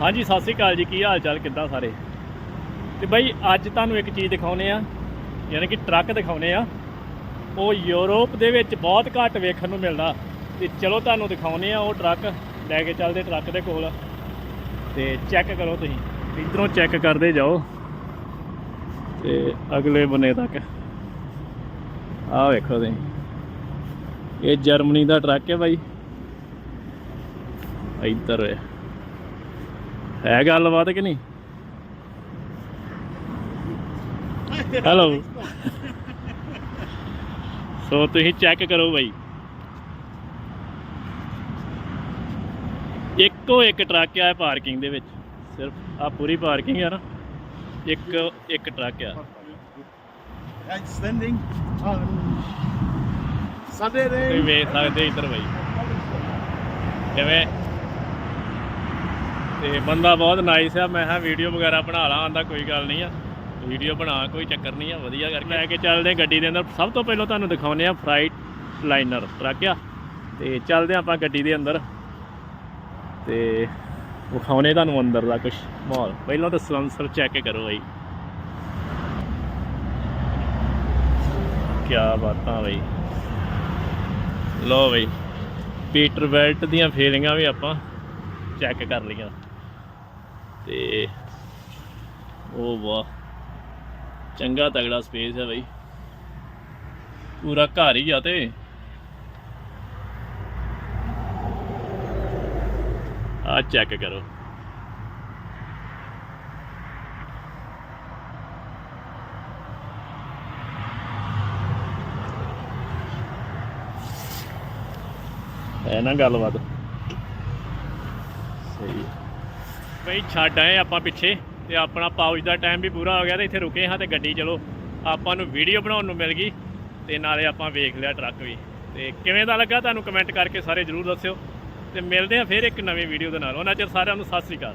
ਹਾਂਜੀ, ਸਤਿ ਸ੍ਰੀ ਅਕਾਲ ਜੀ, ਕੀ ਹਾਲ ਚਾਲ ਕਿੱਦਾਂ ਸਾਰੇ? ਤੇ ਬਾਈ, ਅੱਜ ਤੁਹਾਨੂੰ ਇੱਕ ਚੀਜ਼ ਦਿਖਾਉਨੇ ਆ, ਯਾਨੀ ਕਿ ਟਰੱਕ ਦਿਖਾਉਨੇ ਆ। ਉਹ ਯੂਰਪ ਦੇ ਵਿੱਚ ਬਹੁਤ ਘੱਟ ਵੇਖਣ ਨੂੰ ਮਿਲਦਾ। ਤੇ ਚਲੋ, ਤੁਹਾਨੂੰ ਦਿਖਾਉਨੇ ਆ ਉਹ ਟਰੱਕ। ਲੈ ਕੇ ਚੱਲਦੇ ਟਰੱਕ ਦੇ ਕੋਲ। ਤੇ ਚੈੱਕ ਕਰੋ ਤੁਸੀਂ। ਇਧਰੋਂ ਚੈੱਕ ਕਰਦੇ ਜਾਓ। ਤੇ ਅਗਲੇ ਬੰਨੇ ਤੱਕ। ਆਹ ਵੇਖੋ ਤੁਸੀਂ। ਇਹ ਜਰਮਨੀ ਦਾ ਟਰੱਕ ਹੈ ਬਾਈ। ਇੱਧਰ ਹੈ ਹੈ ਗੱਲਬਾਤ ਕਿ ਨਹੀਂ? ਹੈਲੋ ਸੋ ਤੁਸੀਂ ਚੈੱਕ ਕਰੋ ਬਾਈ। ਇੱਕੋ ਇੱਕ ਟਰੱਕ ਆ ਪਾਰਕਿੰਗ ਦੇ ਵਿੱਚ। ਸਿਰਫ ਆ ਪੂਰੀ ਪਾਰਕਿੰਗ ਆ ਨਾ। ਇੱਕ ਇੱਕ ਟਰੱਕ ਆ. Um, ਤੁਸੀਂ Saturday. ਵੇਖ ਸਕਦੇ ਇੱਧਰ ਬਾਈ। ਕਿਵੇਂ? ਤੇ ਬੰਦਾ ਬਹੁਤ ਨਾਈਸ ਆ। ਮੈਂ ਕਿਹਾ ਵੀਡੀਓ ਵਗੈਰਾ ਬਣਾ ਲਾਂ, ਆਂਦਾ ਕੋਈ ਗੱਲ ਨਹੀਂ ਆ। ਵੀਡੀਓ ਬਣਾ, ਕੋਈ ਚੱਕਰ ਨਹੀਂ ਆ, ਵਧੀਆ ਕਰਕੇ। ਲੈ ਕੇ ਚੱਲਦੇ ਗੱਡੀ ਦੇ ਅੰਦਰ। ਸਭ ਤੋਂ ਪਹਿਲਾਂ ਤੁਹਾਨੂੰ ਦਿਖਾਉਂਦੇ ਆ ਫਰਾਈਟ ਲਾਈਨਰ ਟਰੱਕ ਆ। ਤੇ ਚੱਲਦੇ ਆ ਆਪਾਂ ਗੱਡੀ ਦੇ ਅੰਦਰ। ਤੇ ਵਿਖਾਉਣੇ ਤੁਹਾਨੂੰ ਅੰਦਰ ਦਾ ਕੁਝ ਮਾਹੌਲ। ਪਹਿਲਾਂ ਤਾਂ ਸਲੰਸਰ ਚੈੱਕ ਕਰੋ ਬਾਈ। ਕੀ ਬਾਤਾਂ ਬਈ। ਲੋ ਬਈ। ਪੀਟਰ ਬੈਲਟ ਦੀਆਂ ਫੇਰਿੰਗਾਂ ਵੀ ਆਪਾਂ ਚੈੱਕ ਕਰ ਲਈਆਂ। ਤੇ ਉਹ ਵਾਹ, ਚੰਗਾ ਤਗੜਾ ਸਪੇਸ ਹੈ ਬਈ। ਪੂਰਾ ਘਰ ਹੀ ਆ ਤੇ। ਆ ਚੈੱਕ ਕਰੋ। ਹੈ ਨਾ ਗੱਲਬਾਤ। ਸਹੀ। ਬਈ ਛੱਡ ਆਏ ਆਪਾਂ ਪਿੱਛੇ ਤੇ ਆਪਣਾ ਪਾਉਚ ਦਾ ਟਾਈਮ ਵੀ ਪੂਰਾ ਹੋ ਗਿਆ ਤੇ ਇੱਥੇ ਰੁਕੇ ਹਾਂ ਤੇ ਗੱਡੀ ਚਲੋ ਆਪਾਂ ਨੂੰ ਵੀਡੀਓ ਬਣਾਉਣ ਨੂੰ ਮਿਲ ਗਈ ਤੇ ਨਾਲੇ ਆਪਾਂ ਵੇਖ ਲਿਆ ਟਰੱਕ ਵੀ। ਤੇ ਕਿਵੇਂ ਦਾ ਲੱਗਾ ਤੁਹਾਨੂੰ ਕਮੈਂਟ ਕਰਕੇ ਸਾਰੇ ਜਰੂਰ ਦੱਸਿਓ ਤੇ ਮਿਲਦੇ ਹਾਂ ਫਿਰ ਇੱਕ ਨਵੀਂ ਵੀਡੀਓ ਦੇ ਨਾਲ। ਉਹਨਾਂ ਚਿਰ ਸਾਰਿਆਂ ਨੂੰ ਸਤਿ ਸ੍ਰੀ ਅਕਾਲ।